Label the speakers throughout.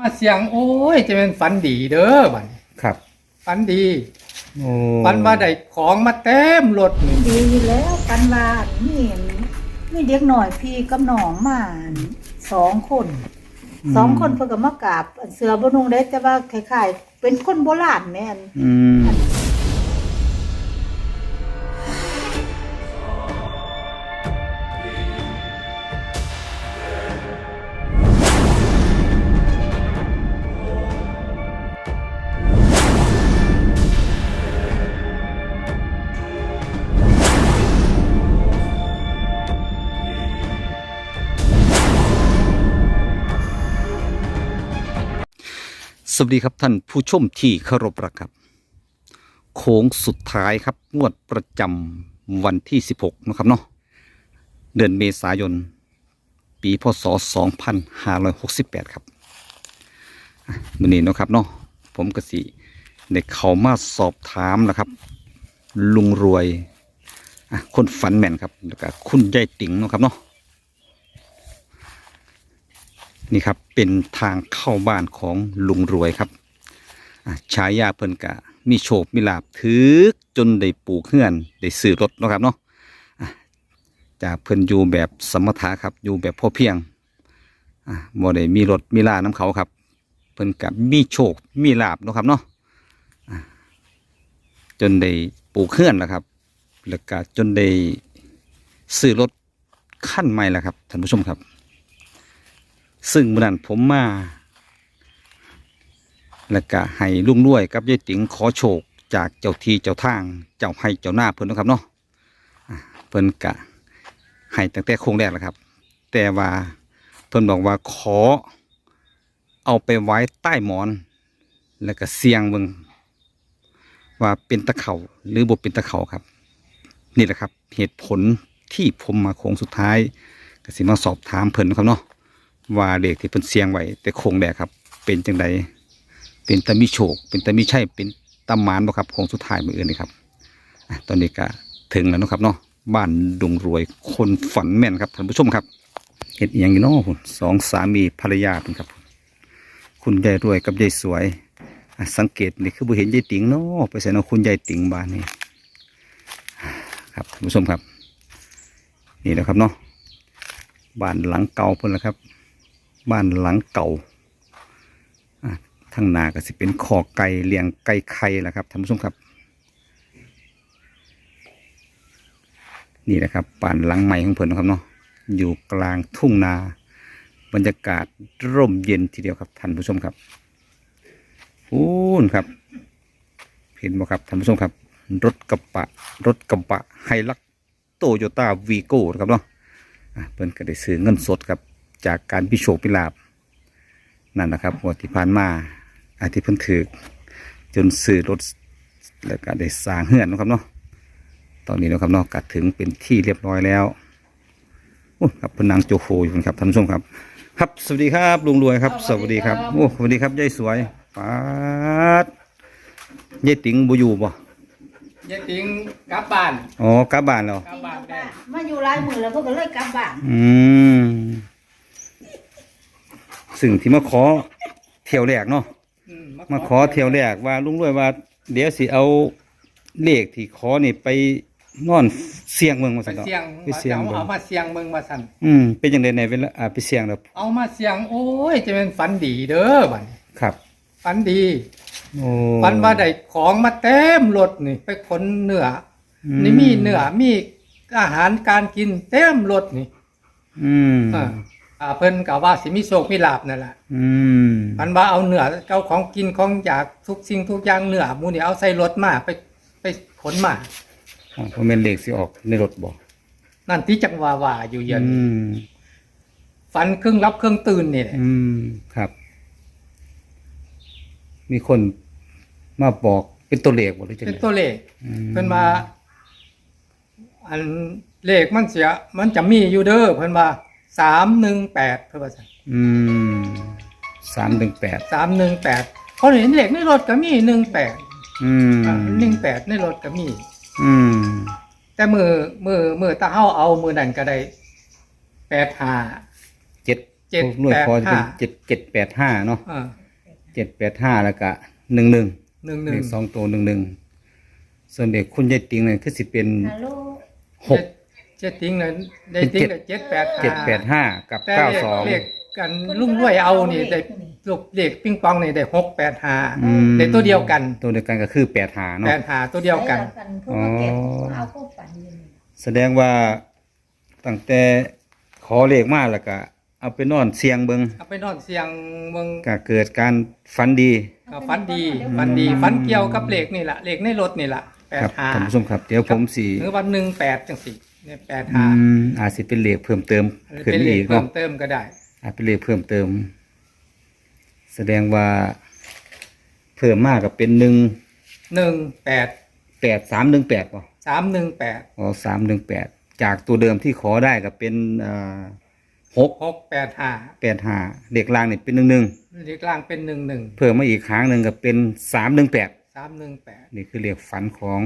Speaker 1: มาเสียงโอ้ย จะเป็นฝันดีเด้อบัดนี้
Speaker 2: ครับ
Speaker 1: ฝันดี
Speaker 2: โอ้
Speaker 1: ฝันว่าได้ของมาเต็มรถนี่
Speaker 3: ดีอยู่แล้วปันว่านี่นี่เด็กหน่อยพี่กับน้องมาสองคนสองคนเพิ่นก็มากราบอันเสือบนุงได้แต่ว่าคล้ายๆเป็นคนโบราณแม่น
Speaker 2: อืม วัสดีครับท่านผู้ชมที่เคารพรักครับ โค้งสุดท้ายครับงวดประจำวันที่ 16 นะครับเนาะเดือนเมษายน ปีพศ 2568 ครับมื่อนี้นะครับเนาะผมกสิได้เขามาสอบถามนะครับ ลุงรวยคนฝันแม่นครับแล้วก็คุณยายติ๋งนะครับเนาะ นี่ครับเป็นทางเข้าบ้านของลุงรวยครับฉายาเพิ่นกะมีโชคมีลาบถือจนได้ปลูกเฮือนได้ซื้อรถนะครับเนาะจากเพิ่นอยู่แบบสมถะครับอยู่แบบพอเพียงอะบ่ได้มีรถมีลาน้ำเขาครับ เพิ่นกะมีโชคมีลาบนะครับเนาะอะจนได้ปลูกเฮือนแล้วครับแล้วก็จนได้ซื้อรถขั้นใหม่แล้วครับท่านผู้ชมครับ ซึ่งเมื่อนั้นผมมา แล้วก็ให้ลุงรวยกับยายติ๋งขอโชคจากเจ้าทีเจ้าทาง เจ้าให้เจ้าหน้าเพิ่นนะครับเนาะเพิ่นกะให้ตั้งแต่โค้งแรกแล้วครับ แต่ว่าเพิ่นบอกว่าขอ เอาไปไว้ใต้หมอน แล้วก็เสียงเบิ่งว่าเป็นตะเขาหรือบ่เป็นตะเขาครับ นี่แหละครับ เหตุผลที่ผมมาโค้งสุดท้ายก็สิมาสอบถามเพิ่นเนาะครับเนาะ ว่าเด็กที่เพิ่นเสียงไว้แต่โคงแดกครับ เป็นจังไดเป็นตามีโชคเป็นตามีใช่เป็นตามานบ่ครับโคงสุดท้ายมืออื่นนี่ครับตอนนี้ก็ถึงแล้วนะครับเนาะบ้านดงรวยคนฝันแม่นครับท่านผู้ชมครับเห็ดอย่างนี้เนาะพุ่นสองสามีภรรยาเป็นครับ คุณยายรวยกับยายสวยสังเกตนี่คือบ่เห็นยายติ๋งเนาะไปใส่เนาะคุณยายติ๋งบ้านนี่ครับท่านผู้ชมครับ นี่แหละครับเนาะบ้านหลังเก่าเพิ่นละครับ บ้านหลังเก่าทางนาก็สิเป็นคอไก่เลี้ยงไก่ไข่แหละครับท่านผู้ชมครับ นี่แหละครับบ้านหลังใหม่ของเพิ่นนะครับเนาะอยู่กลางทุ่งนา บรรยากาศร่มเย็นทีเดียวครับท่านผู้ชมครับอูนครับ เห็นบ่ครับท่านผู้ชมครับ รถกระบะรถกระบะไฮลักโตโยต้าวีโก้ครับเนาะอะเพิ่นก็ได้ซื้อเงินสดครับ จากการพิโชคพิลาบนั่นนะครับงวดที่ผ่านมาอาที่เพิ่นถือจนซื้อรถแล้วก็ได้สร้างเฮือนเนาะครับเนาะตอนนี้เนาะครับเนาะกัดถึงเป็นที่เรียบร้อยแล้วโอ้ครับเพนนางโจโคอยู่ครับท่านผู้ชมครับ ครับสวัสดีครับลุงรวยครับ สวัสดีครับโอ้สวัสดีครับยายสวยปาดยายติ๋งบ่อยู่บ่
Speaker 1: ยายติ๋งกลับบ้าน
Speaker 2: อ๋อกลับบ้านแล้ว
Speaker 1: กลับบ้านได้
Speaker 3: มาอยู่หลายมื้อแล้วเพิ่นก็เลยกลับบ้าน
Speaker 2: อืม ซึ่งที่มาขอเที่ยวแรกเนาะ
Speaker 1: อื
Speaker 2: มาขอเที่ยวแรกว่าลุงรวยว่า เดี๋ยวสิเอาเลขที่ขอนี่ไปนอนเสียงเมืองมา
Speaker 1: ไป
Speaker 2: สั่นเนาะ
Speaker 1: เสียง
Speaker 2: ไปเสียง
Speaker 1: เอา
Speaker 2: เบิ่ง
Speaker 1: เอามาเสียงเบิ่งว่าซั่น
Speaker 2: อืมเป็นจังได๋ในเวลาอ่าไปเสียงแล้ว
Speaker 1: เอามาเสียงโอ้ยจะเป็นฝันดีเด้อบัดนี้
Speaker 2: ครับ
Speaker 1: ฝันดี
Speaker 2: โอ้
Speaker 1: ฝันว่าได้ของมาเต็มรถนี่ ไปขนเนื้ออ
Speaker 2: ม
Speaker 1: นี่มีเนื้อมีอาหารการกินเต็มรถนี่
Speaker 2: อืม
Speaker 1: อ่าอ่าเพิ่นก็ว่าสิมีโชคมีลาบนั่นแหละ
Speaker 2: อืม
Speaker 1: ฝันว่าเอาเนื้อเอาของกินของอยากทุกสิ่งทุกอย่างเนื้อหมูนี่เอาใส่รถมาไปไปขนมา
Speaker 2: อ๋อเพราะแม่นเลขสิออกในรถบ่
Speaker 1: นั่นที่จังว่าว่าอยู่เย็น
Speaker 2: อืม
Speaker 1: ฝันครึ่งรับครึ่งตื่นนี่แหละ
Speaker 2: อืมครับ มีคนมาบอกเป็นตัวเลขบ่หรือจัง
Speaker 1: เป็น
Speaker 2: ได๋
Speaker 1: ตัวเลข
Speaker 2: อืม
Speaker 1: เพิ่นมาอันเลขมันเสียมันจะมีอยู่เด้อเพิ่นว่า สามหนึ่งแปดเพิ่นว่า
Speaker 2: อืมสามหนึ่งแปด
Speaker 1: สามหนึ่งแปดเขาเห็นเลขในรถก็มีหนึ่งแปด
Speaker 2: อืม
Speaker 1: หนึ่งแปดในรถก็มี
Speaker 2: อืม
Speaker 1: แต่มือมือมือตาเฮาเอามือนั่นก็ได้แปดห้า
Speaker 2: เจ็ด
Speaker 1: เจ็ด
Speaker 2: หน่วย
Speaker 1: แปด
Speaker 2: คอจะเป็
Speaker 1: ห้าน
Speaker 2: เจ็ดเจ็ดแปดห้าเนาะ
Speaker 1: อ่า
Speaker 2: เจ็ดแปดห้าแล้วก็หนึ่งหนึ่ง
Speaker 1: หนึ่งห
Speaker 2: เล
Speaker 1: นึ่ง
Speaker 2: ขสองตัวหนึ่งหนึ่งส่วนเด็กคุณยายติงเนี่ยคือสิเป็น
Speaker 3: ฮัลโหล
Speaker 2: หก
Speaker 1: เจ็ดติ้งเลยได้
Speaker 2: เป็น
Speaker 1: ติ้ง
Speaker 2: เจ็ด
Speaker 1: เลยเจ็ดแปด
Speaker 2: เจ็ดแปดห้ากับ
Speaker 1: แต่
Speaker 2: เก้า
Speaker 1: เลข
Speaker 2: สอง
Speaker 1: เลขกันลุ่มด้วยเอานี่ได้ลูกเลขปิงปองนี่ได้หกแปดห้า
Speaker 2: อืม
Speaker 1: ได้ตัวเดียวกัน
Speaker 2: ตัวเดียวกันก็คือแปดหา
Speaker 1: แป
Speaker 2: เนาะ
Speaker 1: ดห้าตัวเดียวกัน
Speaker 3: เพิ่นมาเก็บเอาเข้าฝันอยู่นี่
Speaker 2: แสดงว่าตั้งแต่ขอเลขมาแล้วก็เอาไปนอนเสียงเบิง
Speaker 1: เอาไปนอนเสียงเมือง
Speaker 2: ก็เกิดการฝันดี
Speaker 1: ก็ฝันดีฝันดีฝันเกี่ยวกับเลขนี่แหละเลขในรถนี่แหละแป
Speaker 2: ครั
Speaker 1: ด
Speaker 2: บ
Speaker 1: ห้า
Speaker 2: ท่านผู้ชมครับ เดี๋ยวผมสิ
Speaker 1: หรือว่าหนึ่งแปดจังสิ เนี่ยแปด
Speaker 2: อื
Speaker 1: ห้าม
Speaker 2: อาจสิเป็นเลขเพิ่มเติม
Speaker 1: หรือ
Speaker 2: ขึ้น
Speaker 1: เป็น
Speaker 2: มา
Speaker 1: เล
Speaker 2: อี
Speaker 1: ข
Speaker 2: ก
Speaker 1: เพิ่
Speaker 2: เนาะ
Speaker 1: มเติมก็ได้
Speaker 2: อาจเป็นเลขเพิ่มเติม แสดงว่า เพิ่มมากกับเป็นหนึ่ง
Speaker 1: หนึ่งแปด
Speaker 2: แปดสามหนึ่งแปดป่ะ
Speaker 1: สามหนึ่งแปด
Speaker 2: อ๋อสามหนึ่งแปดจากตัวเดิมที่ขอได้ก็เป็นอ่าหก
Speaker 1: หกแปดห้า
Speaker 2: แปดห้าเด็กลางเนี่ยเป็นหนึ่งหนึ่ง
Speaker 1: เลขล่างเป็นหนึ่งหนึ่ง
Speaker 2: เพิ่มมาอีกครั้งหนึ่งก็เป็นสามหนึ่งแปด
Speaker 1: สามหนึ่งแปด
Speaker 2: นี่คือเรียกฝันของ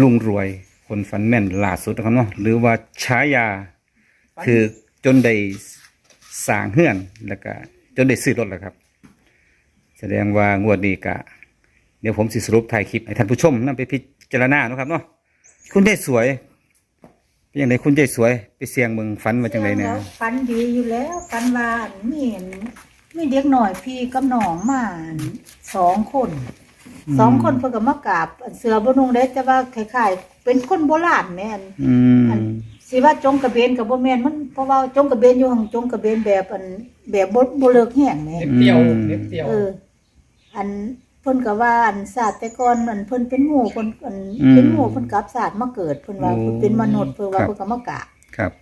Speaker 2: ลุงรวย คนฝันแม่นล่าสุดนะครับเนาะหรือว่าฉายาคือจนได้สร้างเฮือนแล้วก็จนได้ซื้อรถแล้วครับ แสดงว่างวดนี้กะเดี๋ยวผมสิสรุปถ่ายคลิปให้ท่านผู้ชมนำไปพิจารณาเนาะครับเนาะคุณได้สวยเป็นยังไงคุณได้สวย ไปเสียงเมืองฝันมาจังไรเนี่ย
Speaker 3: ฝันดีอยู่แล้วฝันว่าอันมีอันมีเด็กหน่อยพี่กับน้องมาอันสองคนสองคนเพิ่นก็มากราบอันเสือบนุงได้แต่ว่าคล้ายๆ เป็นคนโบราณแม่น
Speaker 2: อืม
Speaker 3: อันสิว่าจงกระเบนกับบ่แม่นมันเพราะว่าจงกระเบนอยู่หังจงกระเบนแบบอันแบบบ่บ่เลิกแห้งแหม่
Speaker 1: เล็บเดียวเล็บเดียว
Speaker 3: เออ อันเพิ่นก็ว่าอันศาสตร์แต่ก่อนอันเพิ่นเป็นหมู่เพิ่นอันเป็นหมู่เพิ่นกลับศาสตร์มาเกิดเพิ่นว่าเพิ่นเป็นมนุษย์เพิ่นว่าเพิ่นก็มากราบ
Speaker 2: ครับ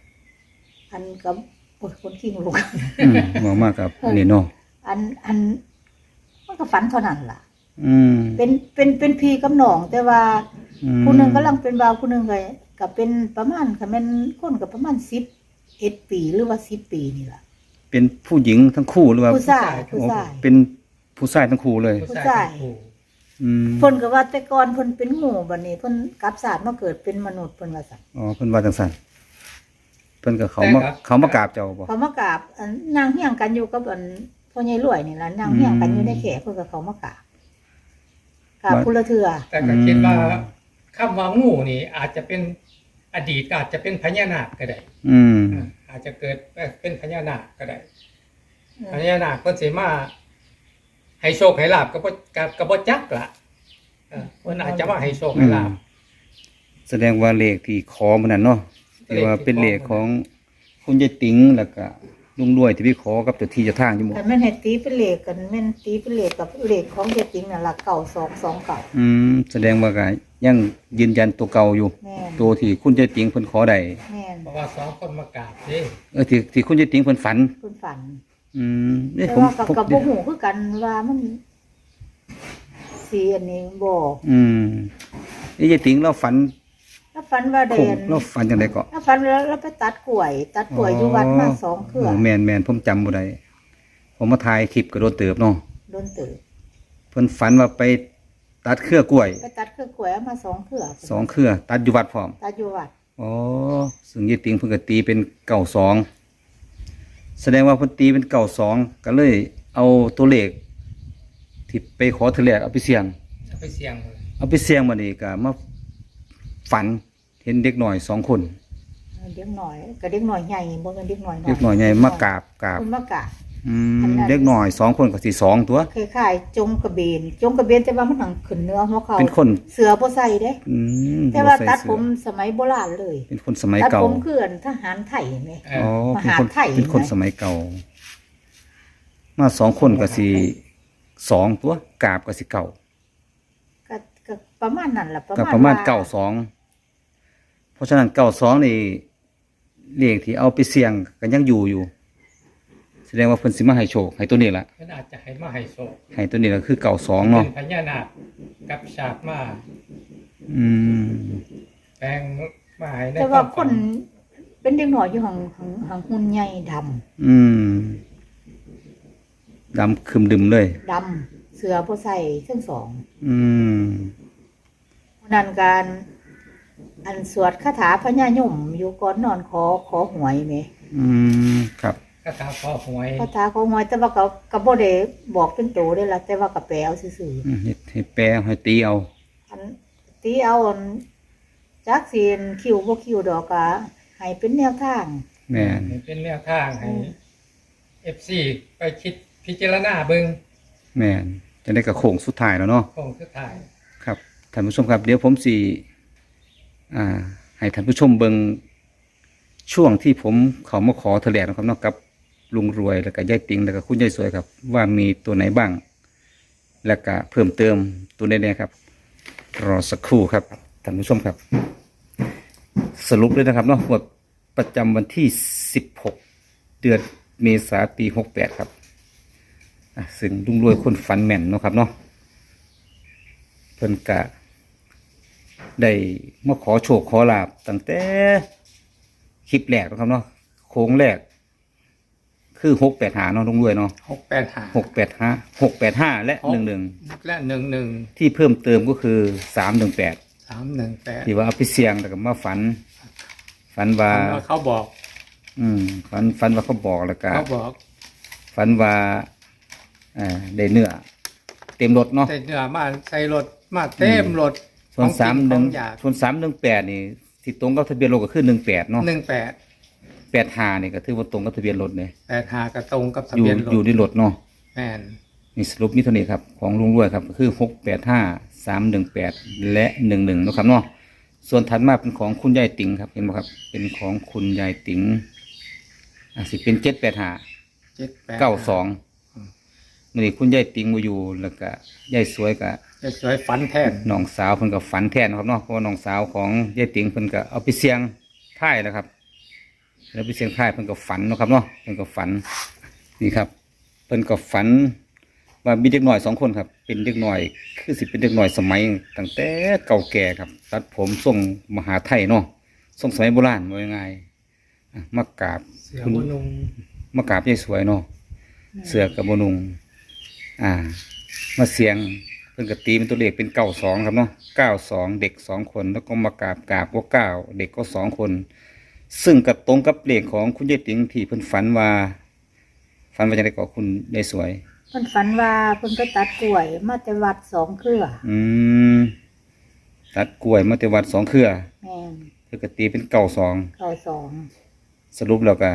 Speaker 3: อันกับโอ้ยคนขี้งลูก
Speaker 2: อืมมองมากครับอันนี้เนาะ
Speaker 3: อันอันมันก็ฝันเท่านั้นล่ะ
Speaker 2: อืม
Speaker 3: เป็นเป็นเป็นพี่กับน้องแต่ว่า
Speaker 2: อืม
Speaker 3: ผู้หนึงกำลังเป็นบ่าวผู้หนึงก็ก็เป็นประมาณก็แม่นคนก็ประมาณ11ปีหรือว่า10ปีนี่ล่ะ
Speaker 2: เป็นผู้หญิงทั้งคู่หรือว่า
Speaker 3: ผู้ชายผู้ชาย
Speaker 2: เป็นผู้ชายทั้งคู่เลย
Speaker 3: ผู้ชาย
Speaker 2: อืม
Speaker 3: เพิ่นก็ว่าแต่ก่อนเพิ่นเป็นหมู่บัดนี้เพิ่นกลับศาสตร์มาเกิดเป็นมนุษย์เพิ่นว่าซั่น
Speaker 2: อ๋อเพิ่นว่าจังซั่นเพิ่นก็เขามาเขามากราบเจ้าบ่
Speaker 3: เขามากราบอันนางเฮียงกันอยู่กับอันพ่อใหญ่รวยนี่ล่ะนางเฮียงกันอยู่ในแขกเพิ่นก็เขามากราบ กราบพุละเทื่อ
Speaker 1: แต่ก็คิดว่าคำว่างูนี่ อาจจะเป็นอดีตก็อาจจะเป็นพญานาคก็ได้
Speaker 2: อืม
Speaker 1: อ่าอาจจะเกิดเป็นพญานาคก็ได้พญานาคเพิ่นสิมาให้โชคให้ลาบก็บ่กับก็บ่จักล่ะเออเพิ่นอาจจะมาให้โชคให้ลาบ
Speaker 2: แสดงว่าเลขที่ขอมันนั่นเนาะที่ว่าเป็นเลขของคุณยายติ๋งแล้วก็ ลุงรวยที่พี่ขอกับเจ้าที่เจ้าทางอยู่หมู่
Speaker 3: แต่แม่นให้ตีเป็นเลขกันแม่นตีเป็นเลขกับเลขของเด็กจริงน่ะล่ะเก่าสองสองเก่า
Speaker 2: อืมแสดงว่าก็ยังยืนยันตัวเก่าอยู่
Speaker 3: แม่น
Speaker 2: ตัวที่คุณยายติ๋งเพิ่นขอได้
Speaker 3: แม่น
Speaker 1: เพราะว่าสองคนมากราบเด้
Speaker 2: เออที่ที่คุณยายติ๋งเพิ่นฝัน
Speaker 3: เพิ่นฝัน
Speaker 2: อืมนี่
Speaker 3: แต่
Speaker 2: ผม
Speaker 3: ว่ากับ
Speaker 2: ผม
Speaker 3: กับบ่ฮู้คือกันว่ามันสีอันนี้บ่
Speaker 2: อืมนี่ยายติ๋งเราฝัน
Speaker 3: แล้วฝันว่า
Speaker 2: โค
Speaker 3: เด่
Speaker 2: ง
Speaker 3: น
Speaker 2: เราฝันจังไดก็
Speaker 3: แล้วฝันแล้วเราไปตัดกล้วย ตัดกล้วยอยู่วัดมาสองเครือ
Speaker 2: โแม่นแม่นผมจำบ่ได้ผมมาถ่ายคลิปก็โดนเติบเนาะ
Speaker 3: โดนตื่น
Speaker 2: เพิ่นฝันว่าไปตัดเครือกล้วย
Speaker 3: ไปตัดเครือกล้วยเอามาสองเครือ
Speaker 2: สองเครือ ตัดอยู่วัดพร้อม
Speaker 3: ตัดอยู่วัด
Speaker 2: อ๋อซึ่งยายติ๋งเพิ่นก็ตีเป็นเก่าสองแสดงว่าเพิ่นตีเป็นเก่าสองก็เลยเอาตัวเลขที่ไปขอเทอแรกเอาไปเสี่ยง
Speaker 1: จะไปเสี่ยงเลย
Speaker 2: เอาไปเสี่ยงมานี่ก็มา ฝันเห็นเด็กหน่อยสองคน
Speaker 3: เด็กหน่อยก็เด็กหน่อยใหญ่บ่แม่นเด็กหน่อยน้อย
Speaker 2: เด็กหน่อยใหญ่มากราบกราบ
Speaker 3: เพิ่นมากราบ
Speaker 2: อื
Speaker 3: อัน
Speaker 2: ม
Speaker 3: นั้น
Speaker 2: เด็กหน่อยสองคนกับสี่สองตัว
Speaker 3: คล้ายๆจงกระเบนจงกระเบนแต่ว่ามันหังขึ้นเนื้อหัวเขา
Speaker 2: เป็นคน
Speaker 3: เสือบ่ใส่เด้
Speaker 2: อืม
Speaker 3: แต่ว่า
Speaker 2: บ่ใส่
Speaker 3: ตัด
Speaker 2: เสื้อ
Speaker 3: ผมสมัยโบราณเลย
Speaker 2: เป็นคนสมัย
Speaker 3: ตัด
Speaker 2: เก่า
Speaker 3: ผมคืออันทหารไทยแหม
Speaker 1: เอ
Speaker 2: อ๋อ
Speaker 1: อ
Speaker 2: เป็นคน
Speaker 3: มหาไทย
Speaker 2: เป็นคน
Speaker 3: ไหม
Speaker 2: สมัยเก่า มาสองคนกับสี่สองตัวกราบกับสี่เก่า
Speaker 3: ก็ก็ประมาณนั้นล่ะประ
Speaker 2: กับ
Speaker 3: มาณ
Speaker 2: ประมาณ
Speaker 3: ว่
Speaker 2: เก้าสอง เพราะฉะนั้นเก้าสองนี่เลขที่เอาไปเสี่ยงกันยังอยู่อยู่ แสดงว่าเพิ่นสิมาให้โชคให้ตัวนี้ละ
Speaker 1: เพิ่นอาจจะให้มาให้โชค
Speaker 2: ให้ตัวนี้ละคือเก้าสอง
Speaker 1: เป็
Speaker 2: เนาะ
Speaker 1: นพญานาคกับฉากมา
Speaker 2: อืม
Speaker 1: แปลงมาให้ใน
Speaker 3: แต่ว่า
Speaker 1: ค
Speaker 3: คนเป็นเด็กหน่อยอยู่หังหังหังหุ่นใหญ่ดำ
Speaker 2: อืมดำคึมดึมเลย
Speaker 3: ดำเสือบ่ใส่ทั้งสอง
Speaker 2: อืม
Speaker 3: วันนั้นการ อันสวดคาถาพญายมอยู่ก่อนนอนขอขอหวยแหม
Speaker 2: อืมครับ
Speaker 1: คาถาขอหวย
Speaker 3: คาถาของหวยแต่ว่าก็ก็บ่ได้บอกเป็นโตได้ล่ะแต่ว่าก็แปลเอาซื่อ
Speaker 2: อืมให้ให้แปลให้ตีเอา
Speaker 3: ๆอันตีเอาอันจักสินคิวบ่คิวดอกก็ให้เป็นแนวทาง
Speaker 2: แม่น
Speaker 1: ให้เป็นแนวทางให้
Speaker 3: อืม
Speaker 1: เอฟซีไปคิดพิจารณาเบิ่ง
Speaker 2: แม่นจะได้กระโค้งสุดท้ายแล้วเนาะ
Speaker 1: โคงสุดท้าย
Speaker 2: ครับท่านผู้ชมครับเดี๋ยวผมสิอ่า ให้ท่านผู้ชมเบิงช่วงที่ผมเขามาขอแถลงนะครับนาะกับลุงรวยแล้วก็ยายติงแล้วก็คุณยายสวยครับ ว่ามีตัวไหนบ้าง แล้วก็เพิ่มเติมตัวใดๆครับ รอสักครู่ครับท่านผู้ชมครับ สรุปเลยนะครับเนาะงวดประจำวันที่ 16 เดือนเมษาปี 68 ครับอะซึ่งลุงรวยคนฝันแม่นเนาะครับเนาะเพิ่นกะ ได้มาขอโชคขอลาบตั้งแต่คลิปแรกนะครับเนาะโค้งแรก คือหกแปดหาเนาะลุงรวยเนาะ
Speaker 1: หกแปดหา
Speaker 2: หกแปดห้าหกแปดห้าและหนึ่งหนึ่ง
Speaker 1: และหนึ่งหนึ่ง
Speaker 2: ที่เพิ่มเติมก็คือสามหนึ่งแปด
Speaker 1: สามหนึ่งแปด
Speaker 2: ที่ว่าเอาไปเสี่ยงแล้วก็มาฝัน ฝันว่า
Speaker 1: เขาบอก
Speaker 2: อืมฝันฝันว่าเขาบอกแล้วก็
Speaker 1: เขาบอก
Speaker 2: ฝันว่าอ่าได้เนื้อเต็มรถเนาะ
Speaker 1: แต่เนื้อมาใส่รถมาเต็มรถ
Speaker 2: ส่วนสามหนึ่ง
Speaker 1: อยาก
Speaker 2: ส่วนสามหนึ่งแปดนี่ที่ตรงกับทะเบียนรถก็คือหนึ่งแปดเนาะ
Speaker 1: หนึ่งแปด
Speaker 2: แปดหานี่ก็ถือว่าตรงกับทะเบียนรถเนี่ย
Speaker 1: แปดหากระตรงกับทะ
Speaker 2: อยู่
Speaker 1: เบียนรถ
Speaker 2: อยู่ในรถเนาะ
Speaker 1: แม่น
Speaker 2: นี่สรุปมิเท่านี้ครับของลุงรวยครับก็คือหกแปดห้าสามหนึ่งแปดและหนึ่งหนึ่งนะครับเนาะส่วนถัดมาเป็นของคุณยายติ๋งครับเห็นไหมครับ เป็นของคุณยายติ๋งอะสิเป็นเจ็ดแปดห้า
Speaker 1: เจ็ดแปด
Speaker 2: เก้าสอง นี่คุณยายติ๋งมาอยู่แล้วก็ยายสวยกับ
Speaker 1: จะสวยฝันแทน
Speaker 2: น้องสาวเพิ่นก็ฝันแทนนะครับเนาะเพราะว่าน้องสาวของยายติ๋งเพิ่นก็เอาไปเสี่ยงท้ายแล้วครับ แล้วไปเสี่ยงท้ายเพิ่นก็ฝันเนาะครับเนาะเพิ่นก็ฝันนี่ครับ เพิ่นก็ฝันว่ามีเด็กหน่อยสองคนครับ เป็นเด็กหน่อย คือสิเป็นเด็กหน่อยสมัยตั้งแต่เก่าแก่ครับ ตัดผมทรงมหาไทยเนาะทรงสมัยโบราณว่ายังไงอะมากราบ
Speaker 1: เสือ
Speaker 2: คุณ
Speaker 1: บนุง
Speaker 2: มากราบยายสวยเนาะเสือกับบนุง อ่า มาเสียงเพิ่นก็ตีเป็นตัวเลขเป็นเก้าสองครับเนาะเก้าสองเด็กสองคนแล้วก็มากราบกราบก็เก้าเด็กก็สองคน ซึ่งกับตรงกับเลขของคุณยายติ๋งที่เพิ่นฝันว่า ฝันว่าจะได้กับคุณยายสวย
Speaker 3: เพิ่นฝันว่าเพิ่นไปตัดกล้วยมาแต่วัดสองเครือ
Speaker 2: อืมตัดกล้วยมาแต่วัดสองเครือ
Speaker 3: แม่น
Speaker 2: เพื่อกตีเป็นเก่าสอง
Speaker 3: เก้าสอง
Speaker 2: สรุปแล้วก็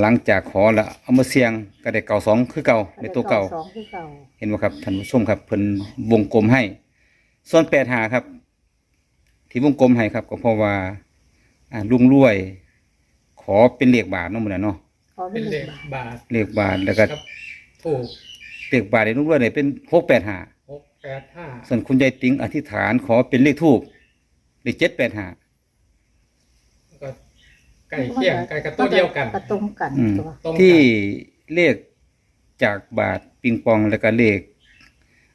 Speaker 2: หลังจากขอแล้วเอามาเสียงก็ได้เก่าสองคือเก่าในตัวเก่า
Speaker 3: สองคือเก่า
Speaker 2: เห็นไหมครับท่านผู้ชมครับเพิ่นวงกลมให้ ส่วนแปดหาครับ ที่วงกลมให้ครับ ก็เพราะว่าอ่าลุงรวย ขอเป็นเลขบาทเนาะมื้อนั้นเนาะ
Speaker 3: ขอ
Speaker 1: เป็
Speaker 3: เป็น
Speaker 1: น
Speaker 3: เล
Speaker 1: เล
Speaker 3: ข
Speaker 1: ข
Speaker 3: บาท
Speaker 1: บาท
Speaker 2: เลขบาทแล้วก็
Speaker 1: ครับถูก
Speaker 2: เลขบาทในลุงรวยเนี่ยเป็นหกแปดหา
Speaker 1: หกแปดห้า
Speaker 2: ส่วนคุณยายติ๋งอธิษฐานขอเป็นเลขทูบเลขเจ็ดแปดหา
Speaker 1: ก็ ใกล้เคียงใกล้กับตัวเดียวกัน
Speaker 3: ก็ตรงกัน
Speaker 2: อืม
Speaker 3: ตัว
Speaker 1: ตรงกัน
Speaker 2: ที่เลขจากบาทปิงปองแล้วก็เลข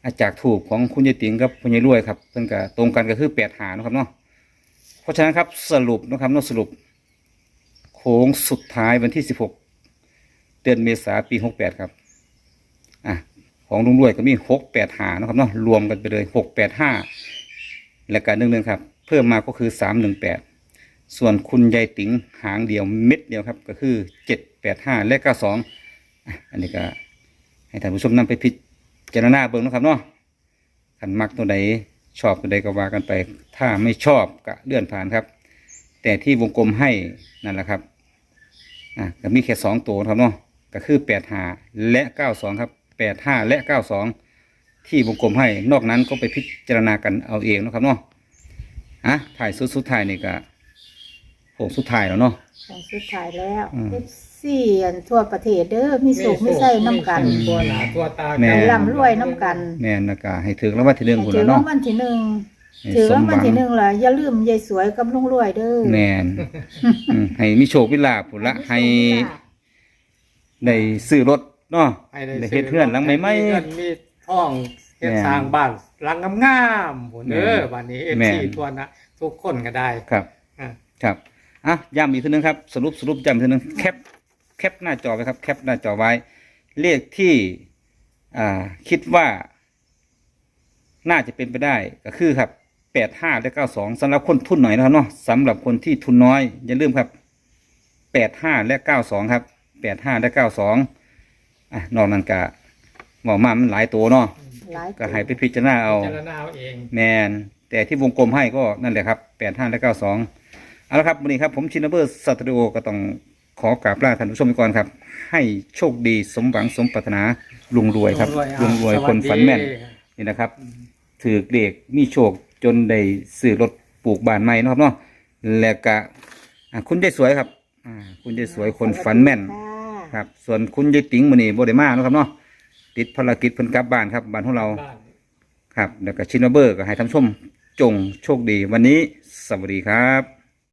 Speaker 2: อาจากถูกของคุณยายติ๋งกับคุณยายรวยครับเพิ่นก็ตรงกันก็คือแปดหาเนาะครับเนาะเพราะฉะนั้นครับสรุปนะครับเนาะสรุป โค้งสุดท้ายวันที่สิบหกเดือนเมษาปีหกแปดครับอะของลุงรวยก็มีหกแปดหานะครับเนาะรวมกันไปเลยหกแปดห้าและการหนึ่งหนึ่งครับ เพิ่มมาก็คือสามหนึ่งแปด ส่วนคุณยายติ๋งหางเดียวเม็ดเดียวครับ ก็คือเจ็ดแปดห้าและเก้าสองอันนี้ก็ให้ท่านผู้ชมนำไปพิจารณาเบิ่งนะครับเนาะขันมักตัวใดชอบตัวใดก็ว่ากันไป ถ้าไม่ชอบก็เลื่อนผ่านครับ แต่ที่วงกลมให้นั่นแหละครับอะก็มีแค่สองตัวครับเนาะก็คือแปดห้าและเก้าสองครับแปดห้าและเก้าสองที่วงกลมให้นอกนั้นก็ไปพิจารณากันเอาเองนะครับเนาะอะถ่ายสุดสุดท้ายนี่ก็ งสุดท้ายแล้วเนาะ
Speaker 3: ของสุดท้ายแล้ว
Speaker 2: อืม
Speaker 3: เอฟซีอันทั่วประเทศเด้อมีสุขมีใส่น้ำกัน
Speaker 1: มีตัวหนาตัวตา
Speaker 2: แม่
Speaker 3: ให้ร่ำรวยน้ำกัน
Speaker 2: แม่นนะกาให้ถึงแล้วว่าที่เรื่อง
Speaker 3: ให้
Speaker 2: คุณ
Speaker 3: ถือ
Speaker 2: แล้ว
Speaker 3: รา
Speaker 2: เนาะ
Speaker 3: งวัลที่หนึ่ง
Speaker 2: ให้
Speaker 3: ถือ
Speaker 2: ส
Speaker 3: รามง
Speaker 2: ห
Speaker 3: วัล
Speaker 2: วัง
Speaker 3: ที่หนึ่งล่ะอย่าลืมยายสวยกับลุงรวยเด้อ
Speaker 2: แม่นอืมให้มีโชคมีลาภพุ่นละให้ได้ซื้อรถเนาะ
Speaker 1: ให้
Speaker 2: ได้เฮ็ดเพื่อนหลังใหม่
Speaker 1: มีเงินมีท่องเฮ็ด
Speaker 2: แม่น
Speaker 1: สร้างบ้านหลังงามๆผมเด้อ
Speaker 2: แม่น
Speaker 1: บ้านนี้เอฟ
Speaker 2: แม่
Speaker 1: ซี
Speaker 2: น
Speaker 1: ทั่วนะทุกคนก็ได้
Speaker 2: ๆครับ
Speaker 1: อะ
Speaker 2: ครับ อะย้ำอีกทีนึงครับสรุปสรุปย้ำอีกทีนึงแคปแคปหน้าจอไว้ครับแคปหน้าจอไว้ เลขที่อ่าคิดว่า น่าจะเป็นไปได้ก็คือครับแปดห้าและเก้าสองสำหรับคนทุนหน่อยนะครับเนาะสำหรับคนที่ทุนน้อย อย่าลืมครับแปดห้าและเก้าสองครับแปดห้าและเก้าสองอะนอกนั้นกะบอกมามันหลายตัวเนาะ
Speaker 3: หลาย
Speaker 2: ก็ให้ไปพิจารณาเอา
Speaker 1: เจารณาเอาเอง
Speaker 2: แมนแต่ที่วงกลมให้ก็นั่นแหละครับแปดห้าและเก้าสอง เอาละครับวันนี้ครับผมชินเบอร์สตูดิโอก็ต้องขอกราบลาท่านผู้ชมไปก่อนครับ ให้โชคดีสมหวังสมปรารถนาลุงรวยครับลุงรวยคนฝันแม่นนี่นะครับ ถือเด็กมีโชคจนได้ซื้อรถปลูกบ้านใหม่เนาะครับเนาะแล้วก็อ่าคุณยายสวยครับอ่าคุณยายสวยคนฝันแม่น
Speaker 3: ค่ะ
Speaker 2: ครับ ส่วนคุณยายติ๋งมื้อนี้บ่ได้มาเนาะครับเนาะติดภารกิจเพิ่นกลับบ้านครับบ้านของเรา
Speaker 1: บ้าน
Speaker 2: ครับแล้วก็ชินเบอร์ก็ให้ท่านผู้ชมจงโชคดีวันนี้สวัสดีครับ